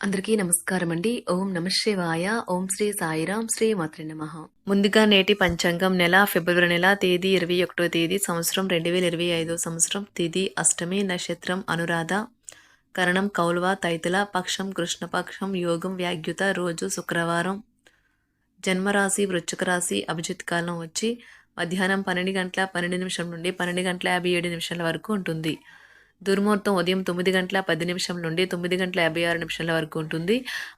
అందరికీ నమస్కారం అండి ఓం నమశివాయ ఓం శ్రీ సాయిరాం శ్రీ మాత్రి నమ. ముందుగా నేటి పంచాంగం నెల ఫిబ్రవరి నెల తేదీ ఇరవై ఒకటో తేదీ సంవత్సరం రెండు వేల ఇరవై ఐదో సంవత్సరం తిథి అష్టమి నక్షత్రం అనురాధ కరణం కౌల్వ తైతుల పక్షం కృష్ణపక్షం యోగం వ్యాగ్యుత రోజు శుక్రవారం జన్మరాశి వృశ్చిక రాశి అభిజిత్ కాలం వచ్చి మధ్యాహ్నం పన్నెండు గంటల పన్నెండు నిమిషం నుండి పన్నెండు గంటల యాభై ఏడు నిమిషాల వరకు ఉంటుంది. దుర్ముహూర్తం ఉదయం తొమ్మిది గంటల పది నిమిషం నుండి తొమ్మిది గంటల యాభై ఆరు నిమిషాల వరకు ఉంటుంది.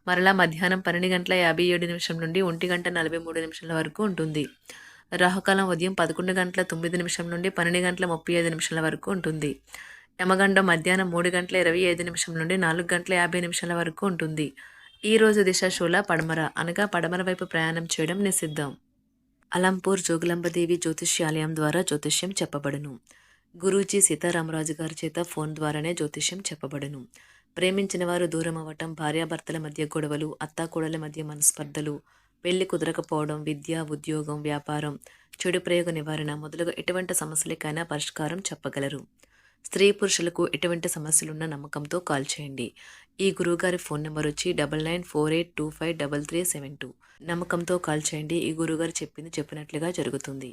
మరలా మధ్యాహ్నం పన్నెండు గంటల యాభై ఏడు నిమిషం నుండి ఒంటి గంట నలభై మూడు నిమిషాల వరకు ఉంటుంది. రాహుకాలం ఉదయం పదకొండు గంటల తొమ్మిది నిమిషం నుండి పన్నెండు గంటల ముప్పై ఐదు నిమిషాల వరకు ఉంటుంది. యమగండం మధ్యాహ్నం మూడు గంటల ఇరవై ఐదు నిమిషం నుండి నాలుగు గంటల యాభై నిమిషాల వరకు ఉంటుంది. ఈ రోజు దిశశూల పడమర అనగా పడమర వైపు ప్రయాణం చేయడం నిషిద్ధం. అలంపూర్ జోగులంబదేవి జ్యోతిష్యాలయం ద్వారా జ్యోతిష్యం చెప్పబడును. గురూజీ సీతారామరాజు గారి చేత ఫోన్ ద్వారానే జ్యోతిష్యం చెప్పబడును. ప్రేమించిన వారు దూరం అవ్వటం భార్యాభర్తల మధ్య గొడవలు అత్తాకోడల మధ్య మనస్పర్ధలు పెళ్ళి కుదరకపోవడం విద్య ఉద్యోగం వ్యాపారం చెడు ప్రయోగ నివారణ మొదలుగా ఎటువంటి సమస్యలకైనా పరిష్కారం చెప్పగలరు. స్త్రీ పురుషులకు ఎటువంటి సమస్యలున్న నమ్మకంతో కాల్ చేయండి. ఈ గురువుగారి ఫోన్ నెంబర్ వచ్చి double nine four eight two five double three seven two. నమ్మకంతో కాల్ చేయండి. ఈ గురువుగారు చెప్పింది చెప్పినట్లుగా జరుగుతుంది.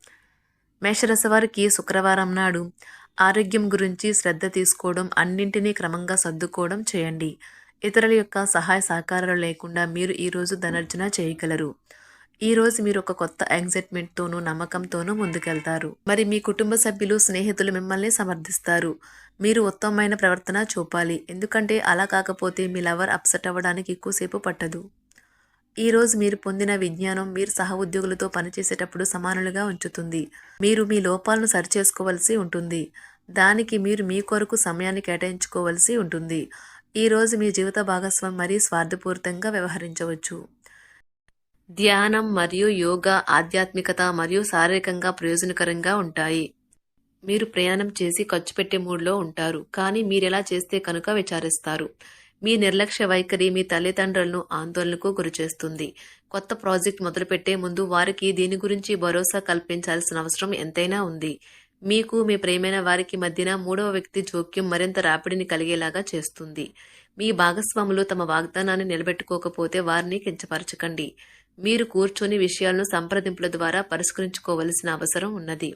మేషరస వారికి శుక్రవారం నాడు ఆరోగ్యం గురించి శ్రద్ధ తీసుకోవడం అన్నింటినీ క్రమంగా సర్దుకోవడం చేయండి. ఇతరుల యొక్క సహాయ సహకారాలు లేకుండా మీరు ఈరోజు ధనర్జన చేయగలరు. ఈ రోజు మీరు ఒక కొత్త ఎగ్జైట్మెంట్తోనూ నమ్మకంతోనూ ముందుకెళ్తారు. మరి మీ కుటుంబ సభ్యులు స్నేహితులు మిమ్మల్ని సమర్థిస్తారు. మీరు ఉత్తమమైన ప్రవర్తన చూపాలి. ఎందుకంటే అలా కాకపోతే మీ లవర్ అప్సెట్ అవ్వడానికి ఎక్కువసేపు పట్టదు. ఈరోజు మీరు పొందిన విజ్ఞానం మీరు సహ ఉద్యోగులతో పనిచేసేటప్పుడు సమానులుగా ఉంచుతుంది. మీరు మీ లోపాలను సరిచేసుకోవలసి ఉంటుంది. దానికి మీరు మీ కొరకు సమయాన్ని కేటాయించుకోవలసి ఉంటుంది. ఈరోజు మీ జీవిత భాగస్వామి మరీ స్వార్థపూరితంగా వ్యవహరించవచ్చు. ధ్యానం మరియు యోగా ఆధ్యాత్మికత మరియు శారీరకంగా ప్రయోజనకరంగా ఉంటాయి. మీరు ప్రయాణం చేసి ఖర్చు పెట్టే మూడ్లో ఉంటారు. కానీ మీరెలా చేస్తే కనుక విచారిస్తారు. మీ నిర్లక్ష్య వైఖరి మీ తల్లిదండ్రులను ఆందోళనకు గురిచేస్తుంది. కొత్త ప్రాజెక్ట్ మొదలుపెట్టే ముందు వారికి దీని గురించి భరోసా కల్పించాల్సిన అవసరం ఎంతైనా ఉంది. మీకు మీ ప్రేమైన వారికి మధ్యన మూడవ వ్యక్తి జోక్యం మరింత రాపిడిని కలిగేలాగా చేస్తుంది. మీ భాగస్వాములు తమ వాగ్దానాన్ని నిలబెట్టుకోకపోతే వారిని కించపరచకండి. మీరు కూర్చొని విషయాలను సంప్రదింపుల ద్వారా పరిష్కరించుకోవలసిన అవసరం ఉన్నది.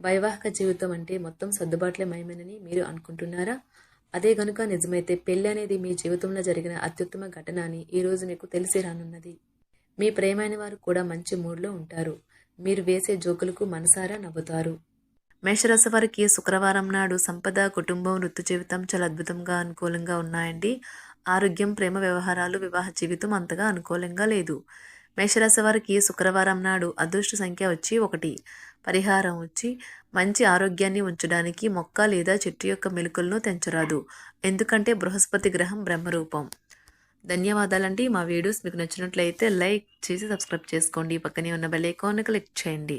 వైవాహిక జీవితం అంటే మొత్తం సర్దుబాట్లే మయమేనని మీరు అనుకుంటున్నారా? అదే గనుక నిజమైతే పెళ్ళి అనేది మీ జీవితంలో జరిగిన అత్యుత్తమ ఘటన అని ఈరోజు మీకు తెలిసి రానున్నది. మీ ప్రేమైన వారు కూడా మంచి మూడ్లో ఉంటారు. మీరు వేసే జోకులకు మనసారా నవ్వుతారు. మేషరాశి వారికి శుక్రవారం నాడు సంపద కుటుంబం వృత్తి జీవితం చాలా అద్భుతంగా అనుకూలంగా ఉన్నాయండి. ఆరోగ్యం ప్రేమ వ్యవహారాలు వివాహ జీవితం అంతగా అనుకూలంగా లేదు. మేషరాశి వారికి శుక్రవారం నాడు అదృష్ట సంఖ్య వచ్చి ఒకటి. పరిహారం వచ్చి మంచి ఆరోగ్యాన్ని ఉంచడానికి మొక్క లేదా చెట్టు యొక్క మెలుకలను తెంచరాదు. ఎందుకంటే బృహస్పతి గ్రహం బ్రహ్మరూపం. ధన్యవాదాలండి. మా వీడియోస్ మీకు నచ్చినట్లయితే లైక్ చేసి సబ్స్క్రైబ్ చేసుకోండి. పక్కనే ఉన్న బెల్ ఐకాన్ క్లిక్ చేయండి.